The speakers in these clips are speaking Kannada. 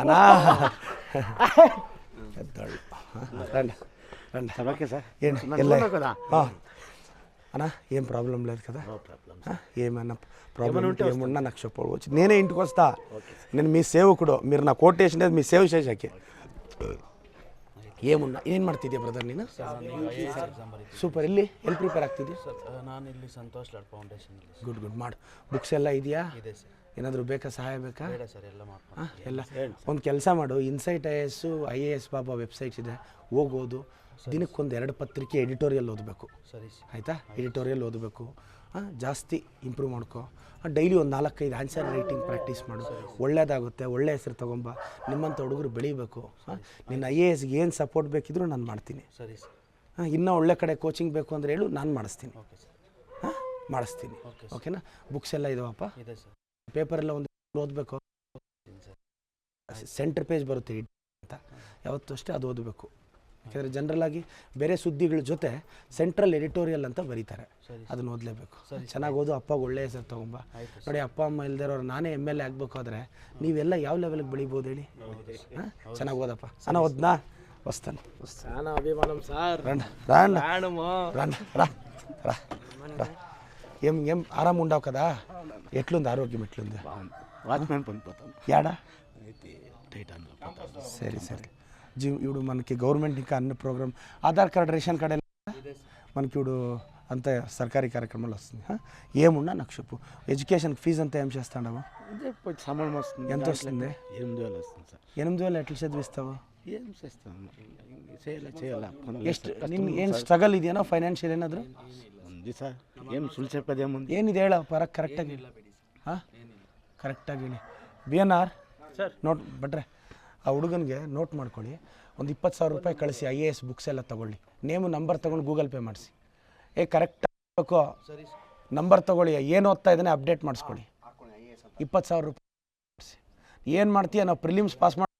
అనా పెద్దోళ్ళు రండి రండి. సార్. ఓకే సార్ అనా ఏం ప్రాబ్లం లేదు కదా? ఏమైనా ప్రాబ్లం ఏమున్నా నాకు చెప్పవచ్చు నేనే ఇంటికి వస్తా. నేను మీ సేవకుడు. మీరు నా కోట్ వేసినది మీ సేవ చేసాకి ಏಮುನ್ನ ಏನು ಮಾಡ್ತಿದ್ಯಾ ಬ್ರದರ್ ನೀನು ಸೂಪರ್ ಇಲ್ಲಿ ಎಲ್ಲಿ ಪ್ರಿಪೇರ್ ಆಗ್ತಿದ್ಯಾ ನಾನು ಇಲ್ಲಿ Santosh Lad foundation good good ಮಾಡು ಬುಕ್ಸ್ ಎಲ್ಲ ಇದೆಯಾ ಇದೆ ಏನಾದರೂ ಬೇಕಾ ಸಹಾಯ ಬೇಕಾ? ಸರಿ ಎಲ್ಲ ಮಾಡ್ಕೊಂಡು ಆ, ಎಲ್ಲ. ಒಂದು ಕೆಲಸ ಮಾಡು. Insight I S I A S Baba websites ಇದೆ ಹೋಗೋದು ದಿನಕ್ಕೊಂದು ಎರಡು ಪತ್ರಿಕೆ ಎಡಿಟೋರಿಯಲ್ ಓದಬೇಕು. ಸರಿ ಸರ್. ಆಯಿತಾ? ಎಡಿಟೋರಿಯಲ್ ಓದಬೇಕು. ಜಾಸ್ತಿ ಇಂಪ್ರೂವ್ ಮಾಡ್ಕೊ. ಡೈಲಿ ಒಂದು ನಾಲ್ಕೈದು ಆನ್ಸರ್ ರೈಟಿಂಗ್ ಪ್ರಾಕ್ಟೀಸ್ ಮಾಡು. ಒಳ್ಳೇದಾಗುತ್ತೆ ಒಳ್ಳೆ ಹೆಸರು ತೊಗೊಂಬ. ನಿಮ್ಮಂಥ ಹುಡುಗರು ಬೆಳಿಬೇಕು. ನಿನ್ನ ಐ ಎ ಎಸ್ಗೆ ಏನು ಸಪೋರ್ಟ್ ಬೇಕಿದ್ರೂ ನಾನು ಮಾಡ್ತೀನಿ. ಸರಿ ಸರ್. ಆ, ಇನ್ನೂ ಒಳ್ಳೆ ಕಡೆ ಕೋಚಿಂಗ್ ಬೇಕು ಅಂದರೆ ಹೇಳು ನಾನು ಮಾಡಿಸ್ತೀನಿ. Okay sir. ಹಾಂ ಮಾಡಿಸ್ತೀನಿ. ಓಕೆನಾ? ಬುಕ್ಸ್ ಎಲ್ಲ ಇದಾವಪ್ಪ? ಇದೆ ಸರ್. ಪೇಪರೆಲ್ಲ ಒಂದು ಓದಬೇಕು ಸರ್ ಸೆಂಟರ್ ಪೇಜ್ ಬರುತ್ತೆ ಇಡ್ ಅಂತ ಯಾವತ್ತೂ ಅಷ್ಟೇ ಅದು ಓದಬೇಕು ಯಾಕೆಂದರೆ ಜನರಲ್ ಆಗಿ ಬೇರೆ ಸುದ್ದಿಗಳ ಜೊತೆ ಸೆಂಟ್ರಲ್ ಎಡಿಟೋರಿಯಲ್ ಅಂತ ಬರೀತಾರೆ ಸರಿ ಅದನ್ನ ಓದಲೇಬೇಕು ಚೆನ್ನಾಗಿ ಓದು ಅಪ್ಪಗೆ ಒಳ್ಳೆ ಹೆಸರು ತೊಗೊಂಬ ನೋಡಿ ಅಪ್ಪ ಅಮ್ಮ ಇಲ್ದಿರೋರು ನಾನೇ ಎಮ್ ಎಲ್ ಎ ಆಗಬೇಕಾದ್ರೆ ನೀವೆಲ್ಲ ಯಾವ ಲೆವೆಲ್ಗೆ ಬೆಳಿಬೋದು ಹೇಳಿ ಹಾಂ ಚೆನ್ನಾಗಿ ಓದಪ್ಪ ಅಣ್ಣ ಓದ್ನಾ వస్తాను చాలా అభిమానం సార్ రండి రాండి ప్రాణము రండి రా రా రా ఏం ఏం ఆరాం ఉండవు కదా ఎట్లుంది ఆరోగ్యం ఎట్లుంది వాచ్మెన్ పని పోతాను యాడా అయితే టైటాన్లో పోతాను సరే సరే జీ ఇప్పుడు మనకి గవర్నమెంట్ ఇంకా అన్ని program Aadhaar card ration card ఎలా? మనకి ఇప్పుడు అంత సర్కారీ కార్యక్రమాలు వస్తుంది హా? ఏమున్నా నాకు చెప్పు ఎడ్యుకేషన్ ఫీజు అంతా ఏం చేస్తాడమ్మా ఇదే పోయి సంబంధం వస్తుంది ఎంత వస్తుంది? ఎనిమిది వేలు వస్తుంది సార్ ఎనిమిది వేలు ఎట్లా చదివిస్తావు ఏం చేస్తాను చేయాలా చేయాలా పనులు ಎಷ್ಟು చేస్తా. ನಿನ್ కష్టం ಏನು సార్. ಸ್ಟ್ರಗಲ್ ಇದೆಯೇನೋ ಫೈನಾನ್ಷಿಯಲ್ ಏನಾದರೂ ఉంది సార్ ఏం సులు చెప్పేది ఏముంది ಏನಿದೆ ಹೇಳ ಪರ ಕರೆಕ್ಟಾಗಿ ಹಾಂ ಕರೆಕ್ಟಾಗಿ ಹೇಳಿ B N R sir. Note ಬಟ್ರೆ ಆ ಹುಡುಗನಿಗೆ ನೋಟ್ ಮಾಡ್ಕೊಳ್ಳಿ ಒಂದು ಇಪ್ಪತ್ತು ಸಾವಿರ ರೂಪಾಯಿ ಕಳಿಸಿ ಐ ಎ ಎಸ್ ಬುಕ್ಸ್ ಎಲ್ಲ ತೊಗೊಳ್ಳಿ ನೇಮು ನಂಬರ್ ತೊಗೊಂಡು ಗೂಗಲ್ ಪೇ ಮಾಡಿಸಿ ಏ ಕರೆಕ್ಟ್ ಬೇಕು ಸರಿ ನಂಬರ್ ತೊಗೊಳ್ಳಿ ಏನು ಓದ್ತಾ ಇದ್ದಾನೆ ಅಪ್ಡೇಟ್ ಮಾಡಿಸ್ಕೊಳ್ಳಿ ಇಪ್ಪತ್ತು ಸಾವಿರ ರೂಪಾಯಿ ಮಾಡಿಸಿ ಏನು ಮಾಡ್ತೀಯ ನಾವು ಪ್ರಿಲಿಮ್ಸ್ ಪಾಸ್ ಮಾಡಿ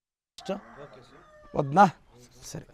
ಓದ್ನಾ ಸರಿ